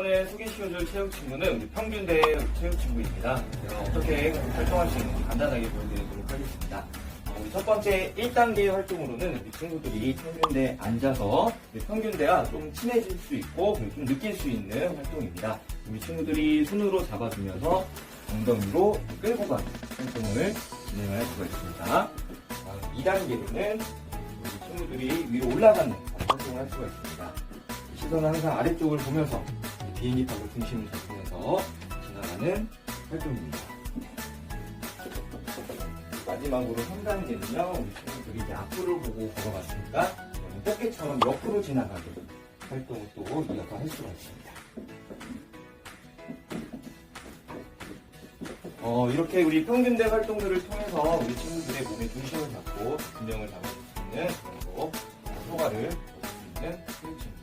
이번에 소개시켜줄 체육 친구는 평균대 체육 친구입니다. 어떻게 있는지 간단하게 보여드리도록 하겠습니다. 어, 첫 번째 1단계 활동으로는 우리 친구들이 평균대에 앉아서 평균대와 좀 친해질 수 있고 좀 느낄 수 있는 활동입니다. 우리 친구들이 손으로 잡아주면서 엉덩이로 끌고 가는 활동을 진행할 수가 있습니다. 2단계로는 우리 친구들이 위로 올라가는 활동을 할 수가 있습니다. 시선은 항상 아래쪽을 보면서 비행기탑을 중심을 잡으면서 지나가는 활동입니다. 마지막으로 3단계는요, 우리 친구들이 앞으로 보고 걸어갔으니까 꽃게처럼 옆으로 지나가는 활동을 또 이어서 할 수가 있습니다. 어, 이렇게 우리 평균대 활동들을 통해서 우리 친구들의 몸의 중심을 잡고 균형을 잡을 수 있는 그리고 효과를 얻을 수 있는 체육입니다.